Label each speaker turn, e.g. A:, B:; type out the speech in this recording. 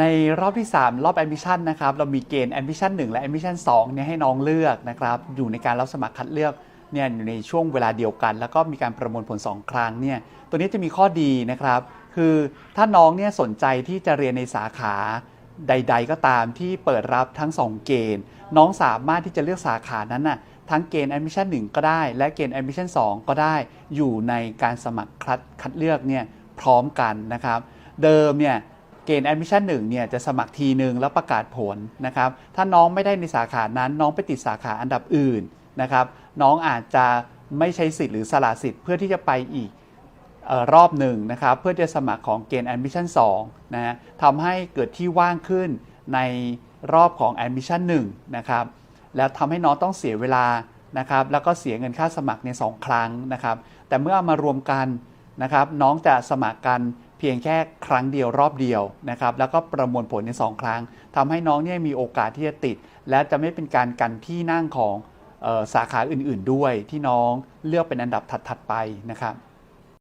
A: ในรอบที่ 3 รอบ admission นะครับ เรามีเกณฑ์ admission 1 และ admission 2เนี่ยให้น้องเลือกนะครับ อยู่ในการรับสมัครคัดเลือกเนี่ยอยู่ในช่วงเวลาเดียวกัน แล้วก็มีการประมวลผล 2 ครั้งเนี่ย ตัวนี้จะมีข้อดีนะครับ คือถ้าน้องเนี่ยสนใจที่จะเรียนในสาขาใด ๆ ก็ตามที่เปิดรับทั้ง 2 เกณฑ์ น้องสามารถที่จะเลือกสาขานั้นน่ะทั้งเกณฑ์ admission 1 ก็ได้ และเกณฑ์ admission 2 ก็ได้ อยู่ในการสมัครคัดคัดเลือกเนี่ยพร้อมกันนะครับ เดิมเนี่ย เกณฑ์ admission 1เนี่ยจะสมัครทีหนึ่งแล้วประกาศผลนะครับ ถ้าน้องไม่ได้ในสาขานั้น น้องไปติดสาขาอันดับอื่นนะครับ น้องอาจจะไม่ใช้สิทธิ์หรือสละสิทธิ์เพื่อที่จะไปอีกออรอบหนึ่งนะครับ เพื่อจะสมัครของเกณฑ์ admission 2นะฮะทำให้เกิดที่ว่างขึ้นในรอบของ admission 1นะครับ แล้วทำให้น้องต้องเสียเวลานะครับ แล้วก็เสียเงินค่าสมัครใน2ครั้งนะครับ แต่เมื่อเอามารวมกันนะครับ น้องจะสมัครกัน พียงแค่ครั้งเดียวรอบเดียวนะครับแล้วก็ประมวลผลใน 2 ครั้งทำให้น้องเนี่ยมีโอกาสที่จะติด และจะไม่เป็นการกันที่นั่งของออสาขาอื่นๆด้วยที่น้องเลือกเป็นอันดับถัดๆไปนะครับ